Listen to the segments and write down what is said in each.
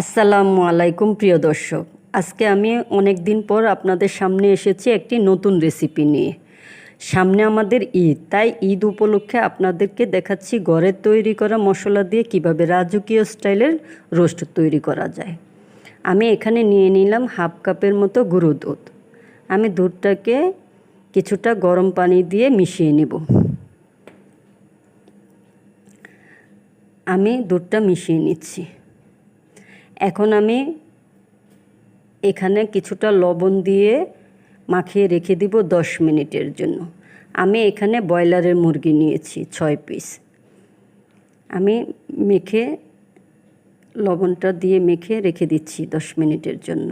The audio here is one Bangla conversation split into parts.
আসসালামু আলাইকুম, প্রিয় দর্শক। আজকে আমি অনেক দিন পর আপনাদের সামনে এসেছি একটি নতুন রেসিপি নিয়ে। সামনে আমাদের ঈদ, তাই ঈদ উপলক্ষে আপনাদেরকে দেখাচ্ছি ঘরের তৈরি করা মশলা দিয়ে কীভাবে রাজকীয় স্টাইলের রোস্ট তৈরি করা যায়। আমি এখানে নিয়ে নিলাম হাফ কাপের মতো গুঁড়ো দুধ। আমি দুধটাকে কিছুটা গরম পানি দিয়ে মিশিয়ে নেব। আমি দুধটা মিশিয়ে নিচ্ছি। এখন আমি এখানে কিছুটা লবণ দিয়ে মাখিয়ে রেখে দিব দশ মিনিটের জন্য। আমি এখানে ব্রয়লারের মুরগি নিয়েছি ছয় পিস। আমি মেখে লবণটা দিয়ে মেখে রেখে দিচ্ছি দশ মিনিটের জন্য।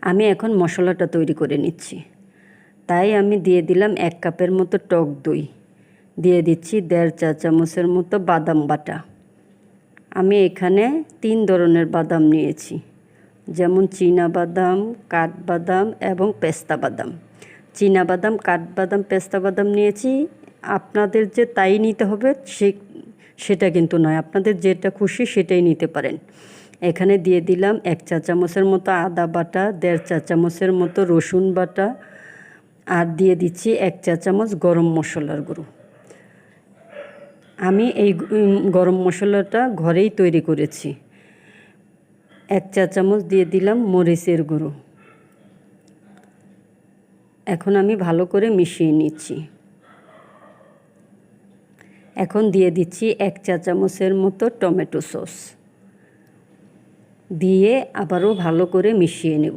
আমি এখন মশলাটা তৈরি করে নিচ্ছি। তাই আমি দিয়ে দিলাম এক কাপের মতো টক দই। দিয়ে দিচ্ছি দেড় চা চামচের মতো বাদাম বাটা। আমি এখানে তিন ধরনের বাদাম নিয়েছি। যেমন চীনা বাদাম কাঠবাদাম এবং পেস্তা বাদাম। চীনা বাদাম কাঠবাদাম পেস্তা বাদাম নিয়েছি। আপনাদের যে তাই নিতে হবে সে, সেটা কিন্তু নয়। আপনাদের যেটা খুশি সেটাই নিতে পারেন। এখানে দিয়ে দিলাম এক চা চামচের মতো আদা বাটা, দেড় চা চামচের মতো রসুন বাটা, আর দিয়ে দিচ্ছি এক চা চামচ গরম মশলার গুঁড়ো। আমি এই গরম মশলাটা ঘরেই তৈরি করেছি। এক চা চামচ দিয়ে দিলাম মরিচের গুঁড়ো। এখন আমি ভালো করে মিশিয়ে নিচ্ছি। এখন দিয়ে দিচ্ছি এক চা চামচের মতো টমেটো সস। দিয়ে আবারও ভালো করে মিশিয়ে নেব।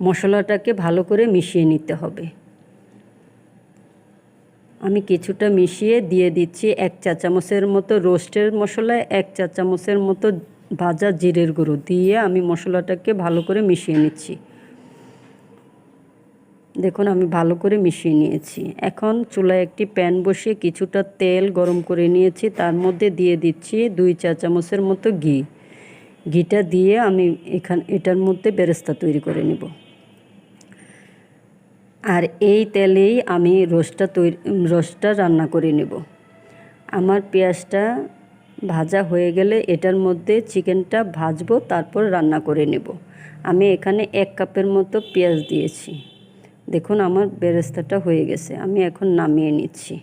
মশলাটাকে ভালো করে মিশিয়ে নিতে হবে। আমি কিছুটা মিশিয়ে দিয়ে দিচ্ছি এক চা চামচের মতো রোস্টের মশলা, এক চা চামচের মতো ভাজা জিরের গুঁড়ো দিয়ে আমি মশলাটাকে ভালো করে মিশিয়ে নিচ্ছি। দেখুন, আমি ভালো করে মিশিয়ে নিয়েছি। এখন চুলায় একটি প্যান বসিয়ে কিছুটা তেল গরম করে নিয়েছি। তার মধ্যে দিয়ে দিচ্ছি দুই চা চামচের মতো ঘি। ঘিটা দিয়ে আমি এখান, এটার মধ্যে বেরেস্তা তৈরি করে নেব। আর এই তেলেই আমি রোস্টটা তৈরি, রোস্টটা রান্না করে নেব। আমার পেঁয়াজটা ভাজা হয়ে গেলে এটার মধ্যে চিকেনটা ভাজবো, তারপর রান্না করে নেব। আমি এখানে এক কাপের মতো পেঁয়াজ দিয়েছি। দেখুন, আমার বেরেস্তাটা হয়ে গেছে, আমি এখন নামিয়ে নিচ্ছি।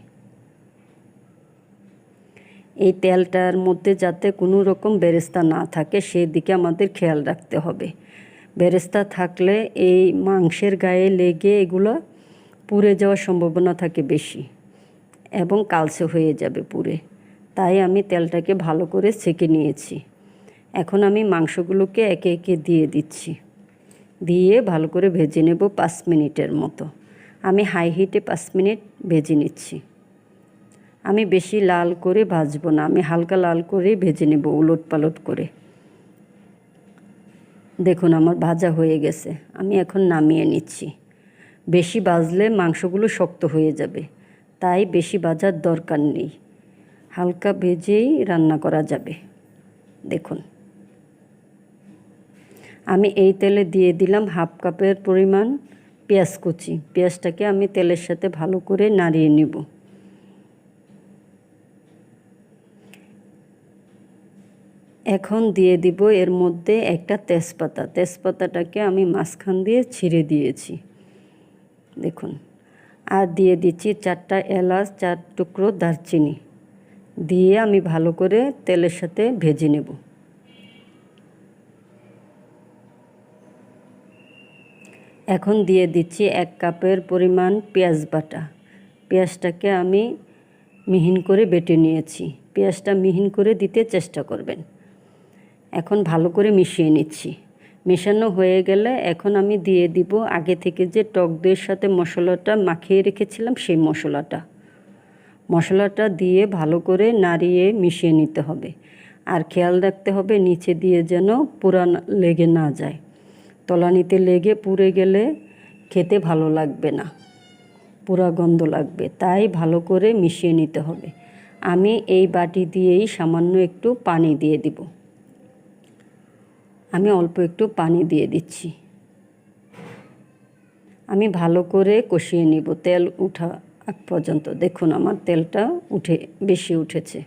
এই তেলটার মধ্যে যাতে কোনো রকম বেরেস্তা না থাকে সেই দিকে আমাদের খেয়াল রাখতে হবে। বেরেস্তা থাকলে এই মাংসের গায়ে লেগে এগুলো পুড়ে যাওয়ার সম্ভাবনা থাকে বেশি এবং কালচে হয়ে যাবে পুড়ে। তাই আমি তেলটাকে ভালো করে ছেঁকে নিয়েছি। এখন আমি মাংসগুলোকে একে একে দিয়ে দিচ্ছি। দিয়ে ভালো করে ভেজে নেব পাঁচ মিনিটের মতো। আমি হাই হিটে পাঁচ মিনিট ভেজে নিচ্ছি। আমি বেশি লাল করে ভাজবো না, আমি হালকা লাল করে ভেজে নেব উলট পালট করে। দেখুন আমার ভাজা হয়ে গেছে, আমি এখন নামিয়ে নিচ্ছি। বেশি বাজলে মাংসগুলো শক্ত হয়ে যাবে, তাই বেশি বাজার দরকার নেই। হালকা ভেজেই রান্না করা যাবে। দেখুন। আমি এই তেলে দিয়ে দিলাম হাফ কাপের পরিমাণ পেঁয়াজ কুচি। পেঁয়াজটাকে আমি তেলের সাথে ভালো করে নাড়িয়ে নেব। এখন দিয়ে দিব এর মধ্যে একটা তেজপাতা। তেজপাতাটাকে আমি মাঝখান দিয়ে ছিঁড়ে দিয়েছি। দেখুন। আর দিয়ে দিচ্ছি চারটা এলাচ, চার টুকরো দারচিনি। দিয়ে আমি ভালো করে তেলের সাথে ভেজে নেব। এখন দিয়ে দিচ্ছি এক কাপের পরিমাণ পেঁয়াজ বাটা। পেঁয়াজটাকে আমি মিহিন করে বেটে নিয়েছি। পেঁয়াজটা মিহিন করে দিতে চেষ্টা করবেন। এখন ভালো করে মিশিয়ে নিচ্ছি। মেশানো হয়ে গেলে এখন আমি দিয়ে দিব আগে থেকে যে টক দইয়ের সাথে মশলাটা মাখিয়ে রেখেছিলাম সেই মশলাটা। মশলাটা দিয়ে ভালো করে নাড়িয়ে মিশিয়ে নিতে হবে। আর খেয়াল রাখতে হবে নিচে দিয়ে যেন পুরা লেগে না যায়। তলানিতে লেগে পুড়ে গেলে খেতে ভালো লাগবে না। পুরা গন্ধ লাগবে, তাই ভালো করে মিশিয়ে নিতে হবে। আমি এই বাটি দিয়েই সামান্য একটু পানি দিয়ে দিব। আমি অল্প একটু পানি দিয়ে দিচ্ছি। আমি ভালো করে কষিয়ে নিব। তেল উঠা আগ পর্যন্ত। দেখুন, আমার তেলটা উঠে, বেশি উঠেছে।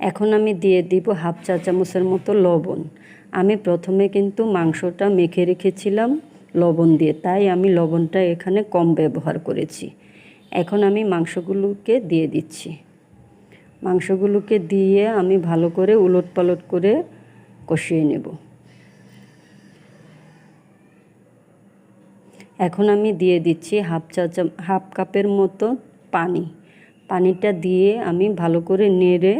এখন আমি দিয়ে দিব হাফ চা চামচের মতো লবণ। আমি প্রথমে কিন্তু মাংসটা মেখে রেখেছিলাম লবণ দিয়ে। তাই আমি লবণটা এখানে কম ব্যবহার করেছি। এখন আমি মাংসগুলোকে দিয়ে দিচ্ছি। মাংসগুলোকে দিয়ে আমি ভালো করে উলট পালট করে কষিয়ে নেব। এখন আমি দিয়ে দিচ্ছি হাফ চা, হাফ কাপের মতো পানি। পানিটা দিয়ে আমি ভালো করে নেড়ে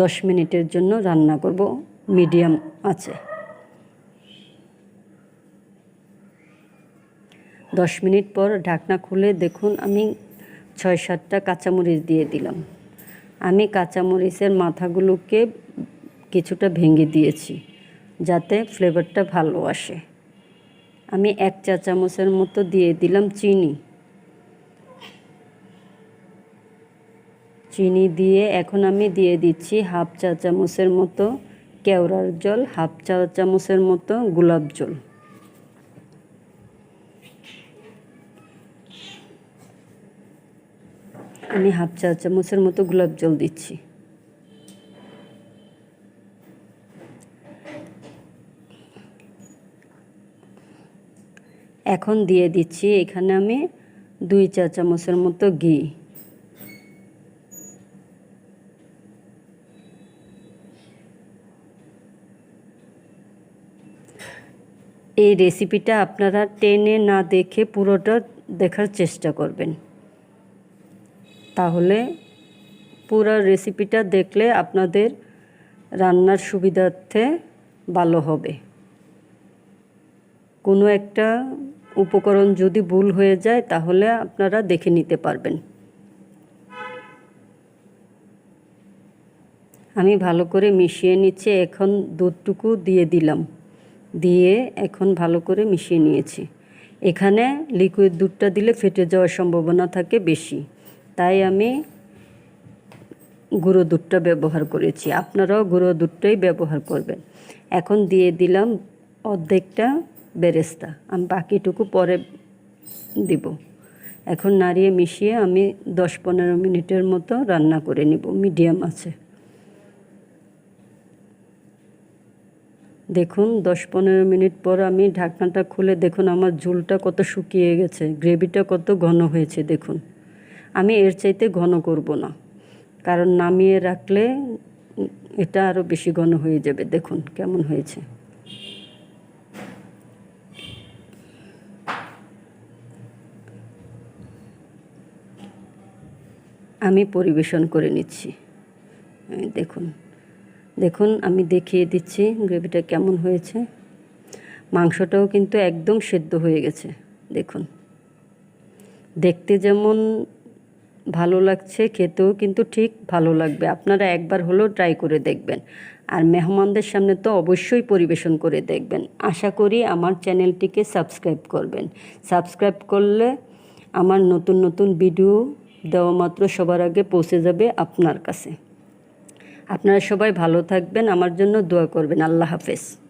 দশ মিনিটের জন্য রান্না করব, মিডিয়াম আছে। দশ মিনিট পর ঢাকনা খুলে দেখুন আমি ছয় সাতটা কাঁচামরিচ দিয়ে দিলাম। আমি কাঁচামরিচের মাথাগুলোকে কিছুটা ভেঙে দিয়েছি, যাতে ফ্লেভারটা ভালো আসে। আমি এক চা চামচের মতো দিয়ে দিলাম চিনি। চিনি দিয়ে এখন আমি দিয়ে দিচ্ছি হাফ চা চামচের মতো কেওড়ার জল, হাফ চা চামচের মতো গোলাপ জল। আমি হাফ চা চামচের মতো গোলাপ জল দিচ্ছি। এখন দিয়ে দিচ্ছি এখানে আমি দুই চা চামচের মতো ঘি। এই রেসিপিটা আপনারা টেনে না দেখে পুরোটা দেখার চেষ্টা করবেন। তাহলে পুরো রেসিপিটা দেখলে আপনাদের রান্নার সুবিধার্থে ভালো হবে। কোনো একটা উপকরণ যদি ভুল হয়ে যায়, তাহলে আপনারা দেখে নিতে পারবেন। আমি ভালো করে মিশিয়ে নিচ্ছি, এখন দুধটুকু দিয়ে দিলাম। দিয়ে এখন ভালো করে মিশিয়ে নিয়েছি। এখানে লিকুইড দুধটা দিলে ফেটে যাওয়ার সম্ভাবনা থাকে বেশি। তাই আমি গুঁড়ো দুধটা ব্যবহার করেছি। আপনারাও গুঁড়ো দুধটাই ব্যবহার করবেন। এখন দিয়ে দিলাম অর্ধেকটা বেরেস্তা। আমি বাকিটুকু পরে দিব। এখন নাড়িয়ে মিশিয়ে আমি দশ পনেরো মিনিটের মতো রান্না করে নিব। মিডিয়াম আছে। দেখুন, দশ পনেরো মিনিট পর আমি ঢাকনাটা খুলে দেখুন, আমার ঝোলটা কত শুকিয়ে গেছে, গ্রেভিটা কত ঘন হয়েছে, দেখুন। আমি এর চাইতে ঘন করব না। কারণ নামিয়ে রাখলে এটা আরও বেশি ঘন হয়ে যাবে। দেখুন কেমন হয়েছে। আমি পরিবেশন করে নিচ্ছি। দেখুন। দেখুন, আমি দেখিয়ে দিচ্ছি গ্রেভিটা কেমন হয়েছে। মাংসটাও কিন্তু একদম সেদ্ধ হয়ে গেছে। দেখুন। দেখতে যেমন ভালো লাগছে, খেতেও কিন্তু ঠিক ভালো লাগবে। আপনারা একবার হলেও ট্রাই করে দেখবেন। আর মেহমানদের সামনে তো অবশ্যই পরিবেশন করে দেখবেন। আশা করি আমার চ্যানেলটিকে সাবস্ক্রাইব করবেন। সাবস্ক্রাইব করলে আমার নতুন নতুন ভিডিও দেওয়া মাত্র সবার আগে পৌঁছে যাবে আপনার কাছে। আপনারা সবাই ভালো থাকবেন, আমার জন্য দোয়া করবেন। আল্লাহ হাফেজ।